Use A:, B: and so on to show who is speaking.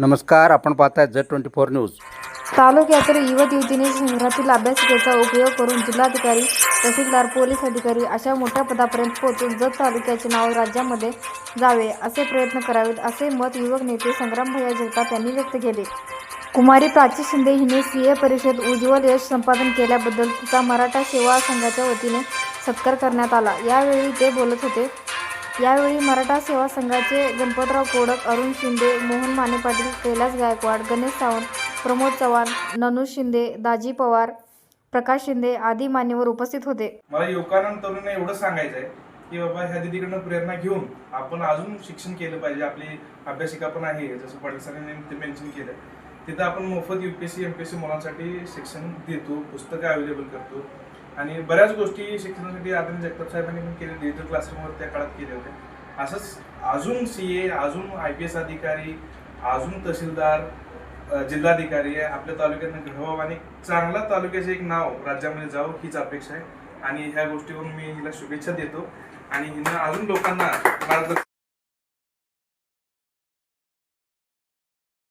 A: नमस्कार आपण पाहताय झेड ट्वेंटी फोर न्यूज.
B: तालुक्यातील युवक युवतीने शहरातील अभ्यासिकेचा उपयोग करून जिल्हाधिकारी तहसीलदार पोलीस अधिकारी अशा मोठ्या पदापर्यंत पोहोचून जत तालुक्याचे नाव राज्यामध्ये जावे असे प्रयत्न करावेत असे मत युवक नेते संग्रामभैया जगताप यांनी व्यक्त केले. कुमारी प्राची शिंदे हिने सी ए परिषद उज्ज्वल यश संपादन केल्याबद्दल तिचा मराठा सेवा संघाच्या वतीने सत्कार करण्यात आला. यावेळी ते बोलत होते यावेळी मराठा सेवा संघाचे गणपतराव कोडक अरुण शिंदे मोहन माने पाटील कैलास गायकवाड गणेश सावंत प्रमोद चव्हाण ननू शिंदे दाजी पवार प्रकाश शिंदे आदी मान्यवर उपस्थित होते.
C: मला युवकांना तरुण तरुणांना एवढं सांगायचं आहे की बाबा ह्या दिदीकडनं प्रेरणा घेऊन आपण अजून शिक्षण केलं पाहिजे. आपली अभ्यासिका पण आहे जसं पाटील सरांनी मेन्शन केलं. तिथं आपण मोफत U P A C M P S C मुलांसाठी शिक्षण देतो पुस्तकं अवेलेबल करतो. आणि बऱ्याच गोष्टी शिक्षणासाठी आदरणीय जगताप साहेबांनी पण केले डिजिटल क्लासरूमवर त्या काळात केले होते. असंच अजून सी ए अजून आय पी एस अधिकारी अजून तहसीलदार जिल्हाधिकारी जिल्हाधिकारी आपल्या तालुक्यातनं घडवावं आणि चांगला तालुक्याचं एक नाव राज्यामध्ये जावं हीच अपेक्षा आहे. आणि ह्या गोष्टीवरून मी हिला शुभेच्छा देतो. आणि हिनं अजून लोकांना मार्गदर्शन